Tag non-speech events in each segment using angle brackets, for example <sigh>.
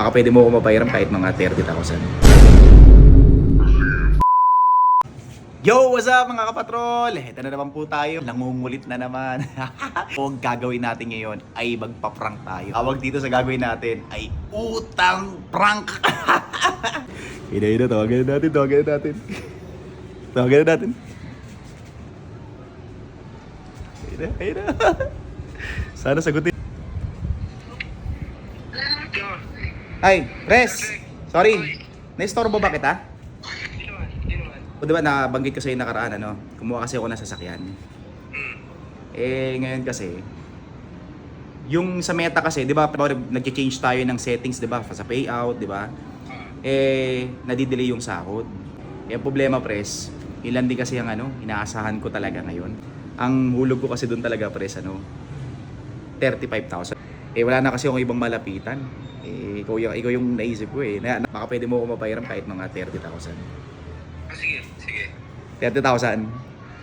Baka pwede mo ako mapahiram kahit mga 30,000. Yo! What's up mga kapatrol? Ito na naman po tayo. Nangungulit na naman. <laughs> Ang gagawin natin ngayon ay magpa-prank tayo. Tawag dito sa gagawin natin ay utang prank. <laughs> ina ina, tawagan na natin, tawagan na natin. Tawagan na natin. Ina, ina. <laughs> Sana sagutin. Ay, Pres! Sorry. Naistorbo ba kita? O diba nabanggit ko sa'yo nakaraan ano, kumuha kasi ako ng sasakyan. Eh ngayon kasi, yung sa meta kasi, di ba, nag-change tayo ng settings, di ba, sa payout, di ba? Eh, nadidelay yung sahod. Eh, problema, pres, ilan din kasi ang ano, inaasahan ko talaga ngayon. Ang hulog ko kasi doon talaga, pres, ano, 35,000. Eh, wala na kasi akong ibang malapitan. Eh, ikaw yung, ikaw yung naisip ko eh. Na, baka pwede mo ako mapahiram kahit mga 30,000. Ah, sige, sige. 30,000.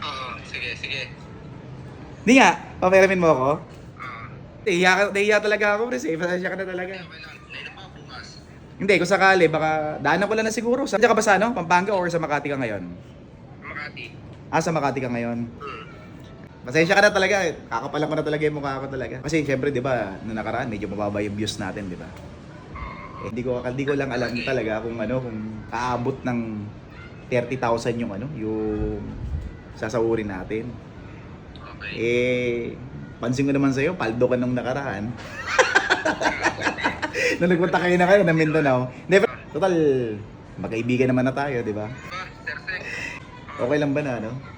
Oo, sige, sige. Hindi nga, papahiramin mo ako. Oo. Nahiya, nahiya talaga ako, pres. Eh, pasensya ka na talaga. Okay lang. Hindi, kung sakali, baka daanan ko lang na siguro. Saan ka ba sa ano? Pampanga or sa Makati ka ngayon? Makati. Ah, sa Makati ka ngayon. Hmm. Pasensya ka na talaga. eh. Kakapalan ko na talaga yung mukha ko talaga. Kasi syempre, di ba, nung nakaraan, medyo mababa yung views natin, di ba? Eh, di ko, di ko lang alam talaga kung ano, kung aabot ng 30,000 yung ano, yung sasahurin natin. Okay. Eh, pansin ko naman sa'yo, paldo ka nung nakaraan. <laughs> nung nagpunta kayo na kayo ng Mindanao. Hindi, total, magkaibigan naman na tayo, di ba? Ah. Okay lang ba na, ano?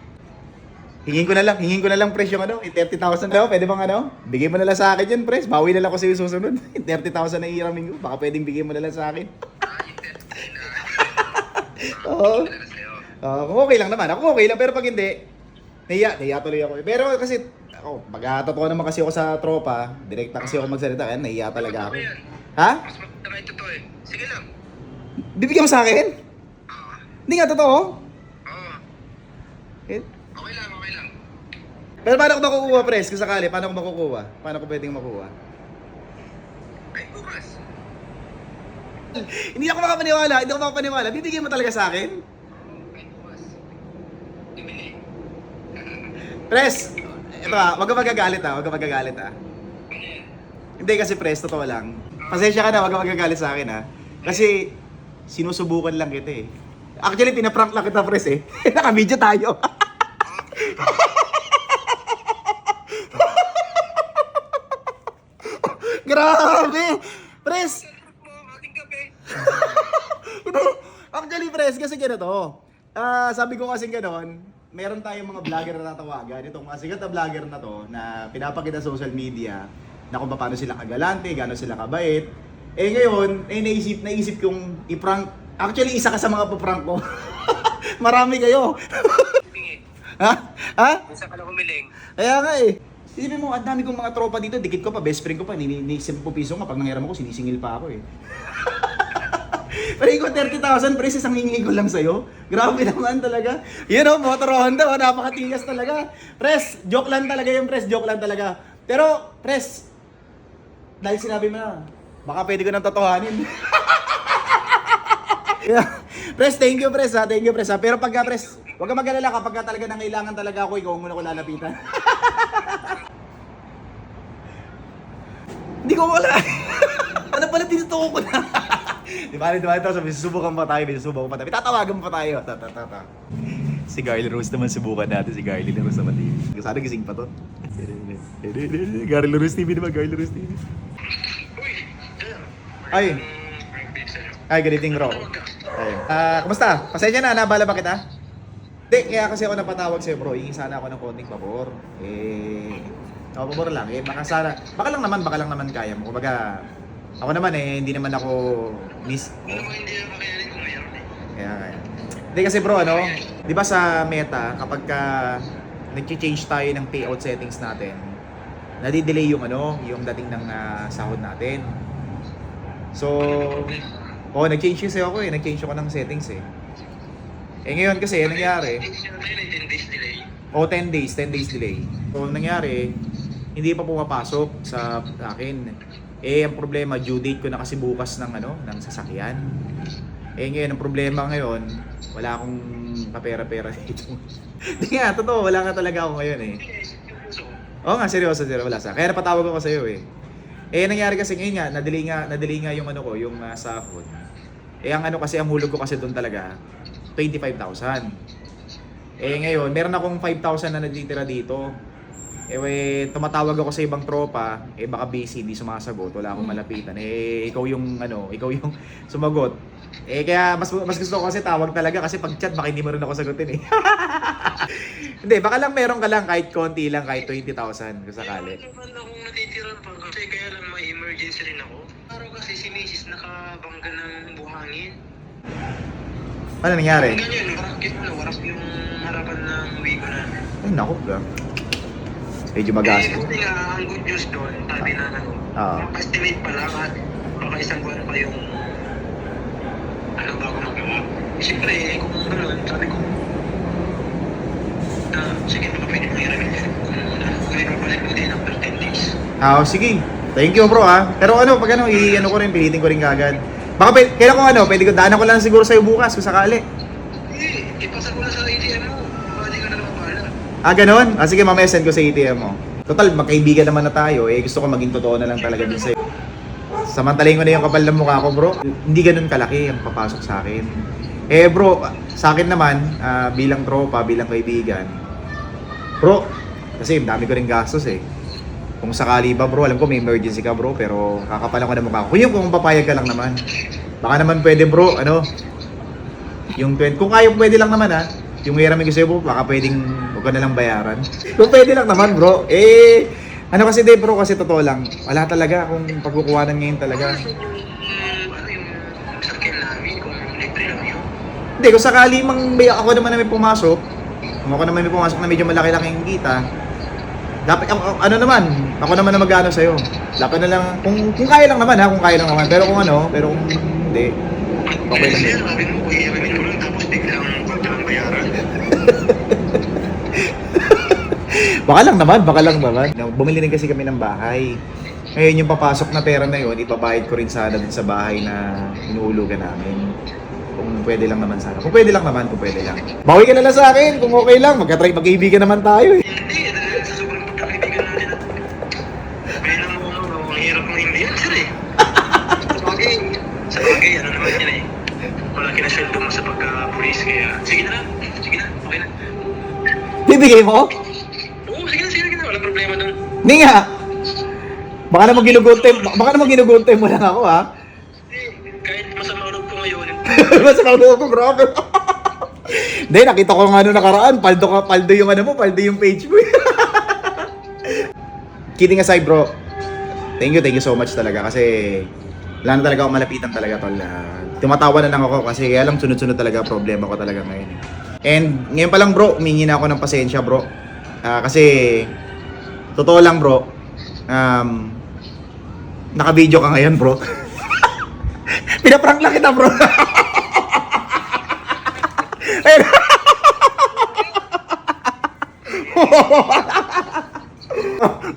Hingin ko na lang, hingin ko na lang presyo ano, eh, 30,000 daw, pwede bang ano? Bigay mo na lang sa akin yun, pres. Bawi na lang ako sa iyo susunod. <laughs> 30,000 na ihiramin ko, baka pwedeng bigay mo na lang sa akin. Yung. <laughs> Oo. Ah, kung okay lang naman, ako okay lang, pero pag hindi, nahiya, nahiya tuloy ako. Pero kasi, ako, magkatotoo naman kasi ako sa tropa, direkta kasi ako magsalita, kaya nahiya talaga ako. Ano? Ha? Mas maganda nga ito to eh. Sige lang. Bibigyan mo sa akin? Hindi nga totoo. Oo. Eh, Okay lang, okay lang. Pero paano ko makukuha, pres? Kung sakali, paano ko makukuha? Paano ko pwedeng makuha? Ay, bukas. Hindi ako makapaniwala, hindi ako makapaniwala. Bibigyan mo talaga sa akin? Ay, bukas. Bibili. <laughs> Pres, ito ah, wag ka magagalit ah, wag ka magagalit ah. Ano yan? Hindi kasi pres, totoo lang. Pasensya ka na, wag ka magagalit sa akin ah. Kasi, sinusubukan lang kita eh. Actually, pinaprank lang kita pres eh. <laughs> Naka-video tayo. Grabe! Pres. Hindi. Actually, pres, kasi ganito. Ah, sabi ko kasi gano'n, meron tayong mga vlogger na tatawagan. Itong mga sikat na vlogger na to, na pinapakita sa social media, na kung paano sila kagalante, gano'n sila kabait. Eh ngayon, eh naisip, naisip kong i-prank. Actually, isa ka sa mga paprank ko. <laughs> Marami kayo. Ha? Ha? Minsan ka lang humiling. Kaya nga eh. Isipin mo, ang dami kong mga tropa dito, dikit ko pa, best friend ko pa, ni, ni 10 piso nga, pag nangyaram ako, sinisingil pa ako eh. Pero ikaw 30,000 pre, isang hingi ko lang sa'yo. Grabe naman talaga. Yun o, motor Honda, oh, napakatigas talaga. Pres, joke lang talaga yung pres, joke lang talaga. Pero, pres, dahil sinabi mo na, baka pwede ko nang totohanin. <laughs> Pres, thank you pres ha, thank you pres ha. Pero pagka pres, huwag ka mag-alala kapag ka talaga nangailangan talaga ako, ikaw muna ko lalapitan. <laughs> Hindi ko wala. <laughs> ano pala tinutuko ko na? <laughs> di ba? Di ba? Ito, sabi, susubukan pa tayo, susubukan pa tayo. Tatawagan pa tayo. Ta, ta, ta, ta. Si Garly Rose naman subukan natin. Si Garly Rose naman TV. Sana gising pa to. Garly Rose TV naman, Garly Rose TV. Ay. Ay, good evening, bro. Ay. Ah, kumusta? Pasensya na, nabala ba kita? Hindi, kaya kasi ako napatawag sa'yo, bro. Hingi sana ako ng konting pabor. Eh, oh, pabor lang. Eh, baka sana, baka lang naman, baka lang naman kaya mo. Kumbaga, ako naman eh, hindi naman ako miss. Ano mo hindi yung makayanin kung mayroon eh. Kaya kaya. Hindi kasi bro, ano, di ba sa meta, kapag ka nag-change tayo ng payout settings natin, nadidelay yung ano, yung dating ng ah, sahod natin. So, oh, nag-change kasi ako eh, nag-change ako ng settings eh. Eh ngayon kasi, nangyari? Ano yun, 10 days delay. O 10 days, 10 days delay. So, nangyari, hindi pa pumapasok sa akin. Eh, ang problema, due date ko na kasi bukas ng ano, ng sasakyan. Eh, ngayon, ang problema ngayon, wala akong kapera-pera dito. <laughs> Hindi nga, totoo, wala ka talaga ako ngayon eh. Oo nga, seryoso, seryoso, wala sa. Kaya napatawag ako sa'yo eh. Eh, nangyari kasi ngayon nga, nadali nga, nadali nga yung ano ko, yung uh, sahod. Eh, ang ano kasi, ang hulog ko kasi doon talaga, 25,000. Eh, ngayon, meron akong 5,000 na natitira dito. Eh, tumatawag ako sa ibang tropa, eh baka busy, hindi sumasagot, wala akong malapitan. Eh, ikaw yung ano, ikaw yung <laughs> sumagot. Eh, kaya mas mas gusto ko kasi tawag talaga kasi pag chat baka hindi mo rin ako sagutin eh. <laughs> hindi, baka lang meron ka lang kahit konti lang, kahit 20,000 kung sakali. Meron naman akong natitiran pa kasi kaya lang may emergency rin ako. Araw kasi si Mrs. nakabangga ng buhangin. Ano nangyari? Ganyan, warak yung, warak yung harapan ng wigo namin. Ay, naku ba? Medyo magastos. Eh, buti nga, ang good news doon, sabi na ano, Oo. estimate pa lang at baka isang buwan pa yung ano bago magawa. Siyempre, eh, kung gano'n, sabi ko, na, sige, baka pwede mong i-remit. Kung ano, pwede mong balik mo din after 10 days. Ah, oh, sige. Thank you bro ah. Pero ano, pag ano, i-ano ko rin, pilitin ko rin kagad. Baka pwede, kailan ko ano, pwede ko, daanan ko lang siguro sa'yo bukas kung sakali. Eh, ipasa ko na sa ATM mo. Baka di ka na naman bahala. Ah, ganun? Ah, sige, mamaya send ko sa ATM mo. Total, magkaibigan naman na tayo. Eh, gusto ko maging totoo na lang talaga din sa'yo. Samantalin ko na yung kapal ng mukha ko, bro. Hindi ganun kalaki ang papasok sa akin. Eh, bro, sa akin naman, ah, bilang tropa, bilang kaibigan, bro, kasi dami ko rin gastos eh. Kung sakali ba, bro, alam ko may emergency ka, bro, pero kakapalan ko na mukha ko. Kung yung kung papayag ka lang naman. Baka naman pwede, bro, ano, yung 20, kung kaya pwede lang naman ha, yung hiramin ko sa'yo bro, baka pwedeng huwag ka na lang bayaran. Kung pwede lang naman bro, eh, ano kasi di bro, kasi totoo lang, wala talaga kung pagkukuhanan ngayon talaga. Hindi, kung sakali mang may, ako naman na may pumasok, kung ako naman may pumasok na medyo malaki-laking kita, dapat, ano naman, ako naman na mag-ano sa'yo. Dapat na lang, kung, kung kaya lang naman ha, kung kaya lang naman. Pero kung ano, pero kung hindi, okay lang. Bayaran. <laughs> Baka lang naman, baka lang naman. Bumili rin kasi kami ng bahay. Ngayon yung papasok na pera na yun, ipabayad ko rin sana dun sa bahay na inuulugan namin. Kung pwede lang naman sana. Kung pwede lang naman, kung pwede lang. Bawi ka na lang sa akin, kung okay lang. Magka-try, magkaibigan naman tayo eh. Hindi, dahil sa sobrang pagkakaibigan natin at may alam mo ano, ang hirap ng hindi yan, sir eh. Sa bagay, sa bagay, ano naman yan eh. Malaki na sweldo mo sa pagka-police, kaya sige na okay na. Bibigay mo? Oo, sige na, sige na, wala problema dun. Hindi nga. Baka naman ginuguntay, baka naman ginuguntay mo lang ako ha. Eh, kahit masama ulo ko ngayon, <laughs> Mas ako ko, grabe. Hindi, nakita ko nga ano nakaraan, paldo ka, paldo yung ano mo, paldo yung page mo. <laughs> Kidding aside, bro. Thank you, thank you so much talaga kasi wala na talaga ako malapitan talaga tol. Ah, tumatawa na lang ako kasi alam sunod-sunod talaga problema ko talaga ngayon. And ngayon pa lang bro, humingi na ako ng pasensya bro. Ah, kasi totoo lang bro. Um, naka-video ka ngayon bro. <laughs> Pinaprank lang kita bro. <laughs>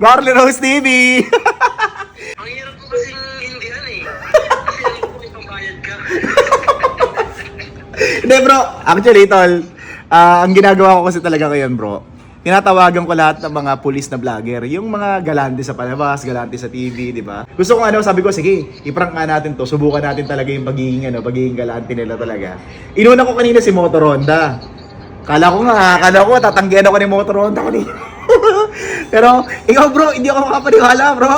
Marlon Rose TV. <laughs> ang hirap ko kasing hindihan eh. Kasi alam ko may pambayad ka. Hindi bro, actually tol, ah, ang ginagawa ko kasi talaga ngayon bro, tinatawagan ko lahat ng mga pulis na vlogger, yung mga galante sa palabas, galante sa TV, di ba? Gusto ko ano, sabi ko, sige, iprank nga natin to, subukan natin talaga yung pagiging, ano, pagiging galante nila talaga. Inuna ko kanina si Motor Honda. Kala ko nga, kala ko tatanggihan ako ni Motor Honda kanina. <laughs> Pero, ikaw bro, hindi ako makapaniwala bro.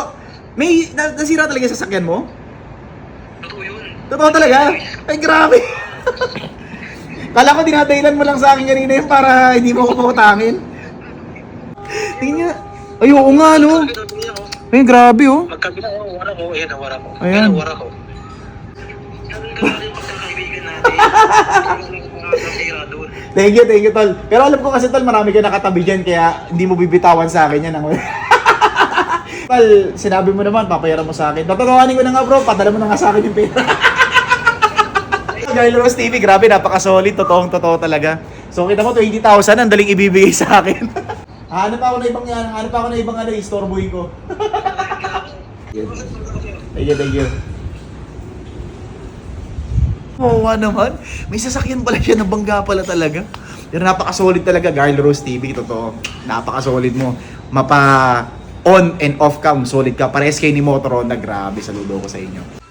May, na, nasira talaga yung sasakyan mo? Totoo yun. Totoo talaga? Ay, grabe. <laughs> Kala ko dinadahilan mo lang sa akin kanina yun para hindi mo ko pautangin. Tingnan niya. Ay, oo nga, no. Ay, grabe, oh. Magkabila ko, wara ko, ayan ang wara ko. Ayan. Wara ko. <laughs> Thank you, thank you, tol. Pero alam ko kasi, tol, marami ka nakatabi dyan, kaya hindi mo bibitawan sa akin yan. <laughs> Tol, sinabi mo naman, papayaran mo sa akin. Tatawanin ko na nga, bro. Padala mo na nga sa akin yung pera. <laughs> Dahil Rose TV, grabe, napaka-solid. Totoong totoo talaga. So, kita mo, 20,000, ang daling ibibigay sa akin. <laughs> Hanap ako na ibang yan. Hanap ako na ibang ano, istorboy ko. <laughs> Thank you, thank you. Nga naman. May sasakyan pala siya na bangga pala talaga. Pero napaka-solid talaga, Garl Rose TV. Totoo. Napaka-solid mo. Mapa on and off cam, solid ka. Pares kayo ni Motoronda. Grabe, saludo ko sa inyo.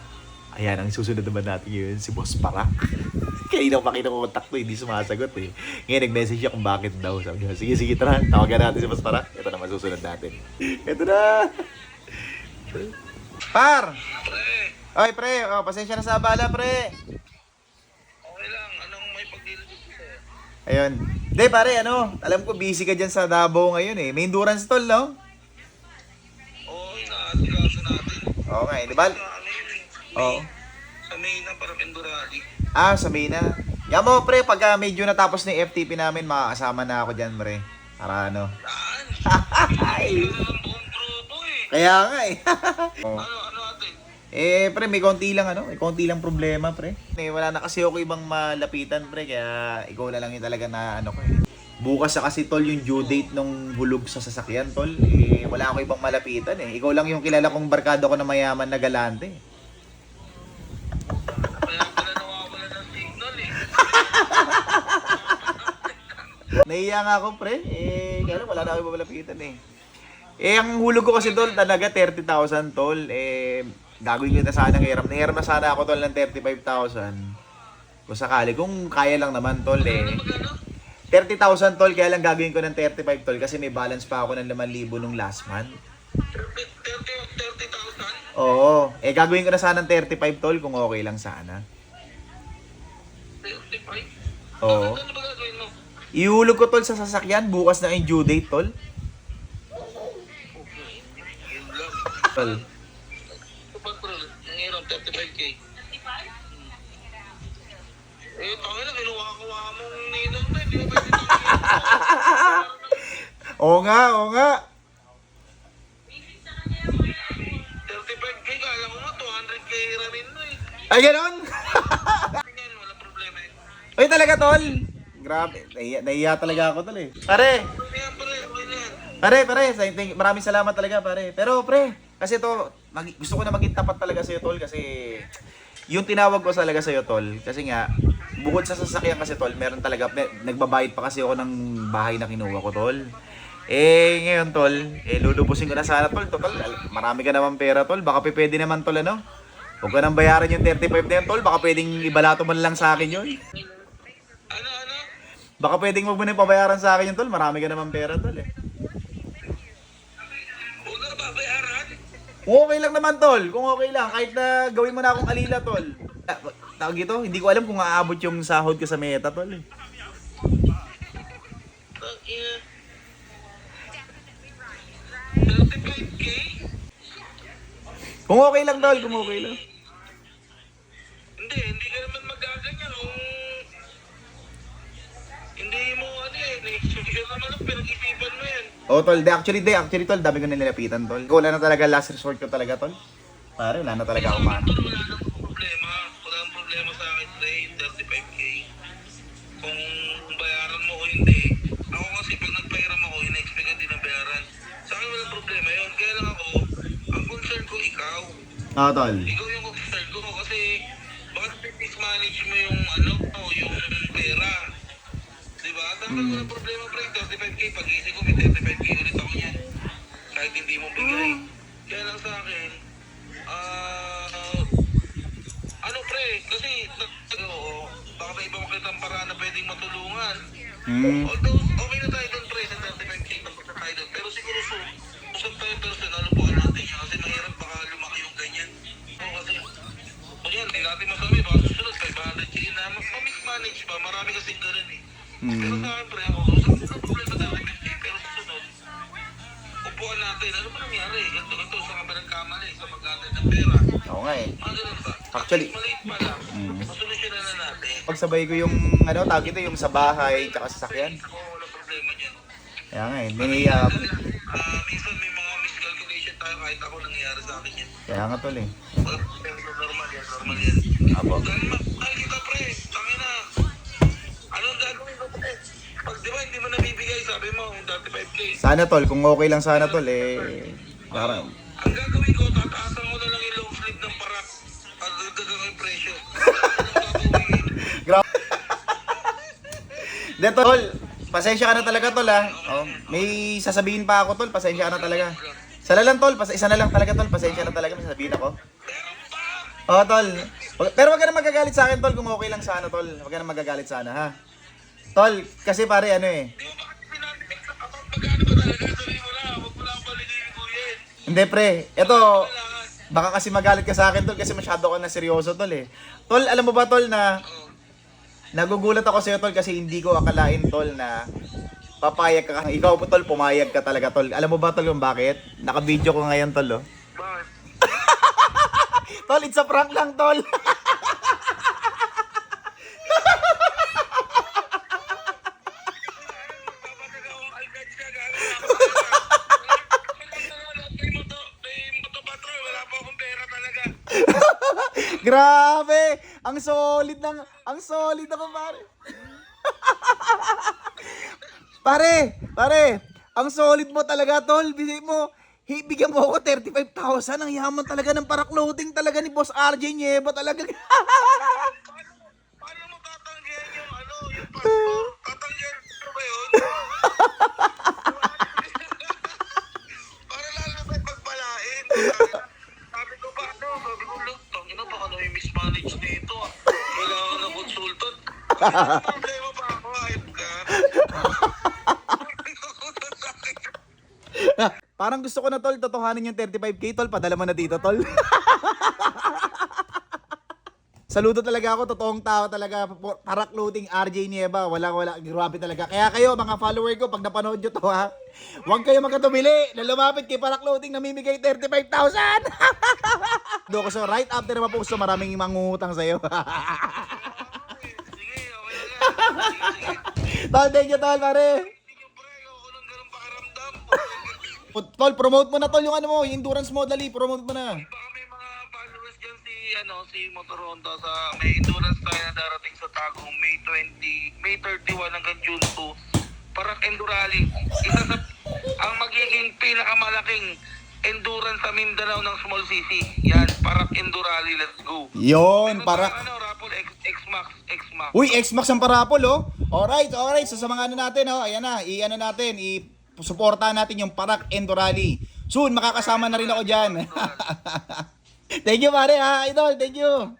Ayan, ang susunod naman natin yun, si Boss Parak. <laughs> Kanina ko pa kinukontak to, hindi sumasagot eh. Ngayon nag-message siya kung bakit daw. Sabi niya, sige, sige, tara, tawagan natin si Boss Parak. Ito naman susunod natin. <laughs> Ito na! Par! Pre, Oy, pre, oh, pasensya na sa abala, pre. okay lang. Anong may pagdilid ko? Ayun. Hindi, pare, ano, alam ko busy ka dyan sa Davao ngayon eh. May endurance tol, no? Oo, inaasikaso natin. Oo nga, eh, di ba? Sa ano yun eh. Oo. Sa May na parang Endurali. Ah, sa May na. Yan mo, pre, pagka medyo natapos na yung FTP namin, makakasama na ako dyan, pre. Para ano. Saan? Ay, eh. kaya nga eh. Oo. <laughs> Ano, ano ate? Eh, pre, may konti lang ano, may konti lang problema, pre. Eh, wala na kasi ako ibang malapitan, pre, kaya ikaw na lang yung talaga na ano ko eh. Bukas na kasi tol yung due date nung bulog sa sasakyan, tol. Eh, wala ako ibang malapitan eh. Ikaw lang yung kilala kong barkado ko na mayaman na galante. Naiya nga ako, pre. Eh, kaya wala na ako ibang malapitan eh. Eh, ang hulog ko kasi tol, talaga 30,000 tol. Eh, gagawin ko na sana ng hiram. Nahiram na sana ako tol ng 35,000. Kung sakali, kung kaya lang naman tol eh. Ano magkano? 30,000 tol, kaya lang gagawin ko ng 35 tol kasi may balance pa ako ng 5,000 nung last month. 30 30,000? Oo. Eh, gagawin ko na sana ng 35 tol kung okay lang sana. 35? Oo. Ano ba mo? Ihulog ko tol sa sasakyan, bukas na yung due date tol. Tol. Nangiram 35k. Eh, tangin na, kinuha-kuha mong ninong na, hindi tangin. Oo nga, oo nga. 35k, kala ko nga 200k ramin mo. Ay, ganon. Wala problema eh. Ay, talaga tol. Grabe, nahiya, nahiya talaga ako tol eh. Pare, pare, na. Pare, maraming salamat talaga, pare. Pero, pre, kasi to, mag- gusto ko na maging tapat talaga sa'yo, tol, kasi yung tinawag ko talaga sa'yo, tol, kasi nga, bukod sa sasakyan kasi, tol, meron talaga, may- nagbabayad pa kasi ako ng bahay na kinuha ko, tol. Eh, ngayon, tol, eh, lulubusin ko na sana, tol. Al- marami ka naman pera, tol. Baka pe- pwede naman, tol, ano? Huwag ka nang bayaran yung 35 na yun, tol. Baka pwedeng ibalato man lang sa akin yun. Baka pwedeng wag mo na yung pabayaran sa akin yun, tol. Marami ka naman pera, tol, eh. Kung okay lang naman, tol. Kung okay lang. Kahit na gawin mo na akong alila, tol. Ah, Tawag ito, hindi ko alam kung aabot yung sahod ko sa meta, tol. Eh. Tangina. 35k? Kung okay lang, tol. Kung okay lang. Hindi, hindi ka naman magaganyan kung hindi mo ano eh, naisip naman ang pinag-isipan mo yan. Oh, tol. De, actually, de, actually, tol. Dami ko nilalapitan, tol. Wala na talaga last resort ko talaga, tol. Pare, wala na talaga ako man. Tol, wala nang problema. Wala nang problema sa akin, Trey, 35k. Kung bayaran mo o hindi. Ako kasi pag nagpahiram ako, in-expect ka din na bayaran. Sa akin walang problema yun. Kaya lang ako, ang concern ko ikaw. Oo, tol. Ikaw yung concern ko kasi bakit mismanage mo yung ano, yung pera. Diba? Dapat walang problema pre, 35k. Pag-isip ko may hindi mo bigay. Kaya lang sa akin, ah, ano pre, kasi, oo, baka may iba makitang paraan na pwedeng matulungan. Hmm. Although, okay na tayo doon pre, sa 35k, tapos na tayo doon. Pero siguro, so, usap tayo personal, upuan natin yan. Kasi mahirap baka lumaki yung ganyan. Oo, kasi, o yan, hindi natin masabi, baka susunod, 500k na, mas ma-mismanage ba? Marami kasing ganun eh. Pero ano ba nangyari? Ito, ito, sa ka ba nagkamali, sa pag-atay ng pera? Oo nga eh. Mga ganun ba? Actually- Maliit pa lang, Mm. masolusyonan na natin. Pagsabay ko yung, ano, tawag ito, yung sa bahay, tsaka sa sakyan. Wala problema dyan. Kaya nga eh. May, ah, Ah, minsan may mga miscalculation tayo kahit ako nangyayari sa akin yan. kaya nga, tol eh. Normal yan, normal yan. Apo. Dahil mahal kita pre, tangin na. Anong gagawin ko pre? Pag di ba hindi mo nabibigay, sabi mo, 35k. Sana, tol. Kung okay lang sana, tol, eh. Parang, Ang gagawin ko, tataasan mo na lang yung long sleeve <laughs> Grabe. De, tol, pasensya ka na talaga, tol, ha? Oh, may sasabihin pa ako, tol, pasensya ka na talaga. Isa na lang, tol, pas isa na lang talaga, tol, pasensya na talaga, may sasabihin ako. Oo, tol. Pero wag ka na magagalit sa akin, tol, kung okay lang sana, tol. Wag ka na magagalit sana, ha? Tol, kasi pare, ano eh. Hindi, pre. Ito, baka kasi magalit ka sa akin, tol, kasi masyado ka na seryoso, tol, eh. Tol, alam mo ba, tol, na nagugulat ako sa'yo, tol, kasi hindi ko akalain, tol, na papayag ka. Ikaw po, tol, pumayag ka talaga, tol. Alam mo ba, tol, kung bakit? Naka-video ko ngayon, tol, oh. <laughs> Tol, it's a prank lang, tol. <laughs> Ang solid ng... Ang solid na pare. <laughs> pare! Pare! Ang solid mo talaga, tol. Bigay mo. Bigyan mo ako 35,000. Ang yaman talaga ng para-clothing talaga ni Boss RJ Nieva talaga. <laughs> Paano mo tatanggihan yung ano, yung passport? Problema pa ako, ayop ka? Parang gusto ko na, tol, totohanin yung 35k, tol. Padala mo na dito, tol. <laughs> Saludo talaga ako, totoong tao talaga. Para-clothing RJ Nieva. Wala, wala. Grabe talaga. Kaya kayo, mga follower ko, pag napanood nyo to, ha, huwag kayo magkatumili na lumapit kay Para-clothing namimigay 35,000. <laughs> Do ko so right after mapost maraming mangungutang sa'yo. <laughs> tol, thank you, tol, pare. Hindi ko pre, ako nang ganun pakiramdam. Tol, promote mo na, tol, yung ano mo, yung endurance mo, dali, promote mo na. Baka may mga followers dyan si, ano, si Motor Honda sa may endurance tayo na darating sa Tagum May 20, May 31 hanggang June 2. Parang Endurali. Isa sa, ang magiging pinakamalaking endurance sa Mindanao ng Small CC. Yan, parang Endurali, let's go. Yon, Meron para... pa, Ano, X-Max. Uy, X-Max ang parapol, oh. Alright, alright. So, sa mga ano natin, oh, ayan na, i-ano natin, i-suportahan natin yung Parak Endo Rally. Soon, makakasama na rin ako dyan. <laughs> thank you, pare, ha, idol. Thank you.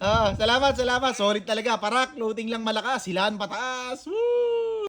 Ah, salamat, salamat. Solid talaga. Parak, loading lang malakas. Silahan pataas. Woo!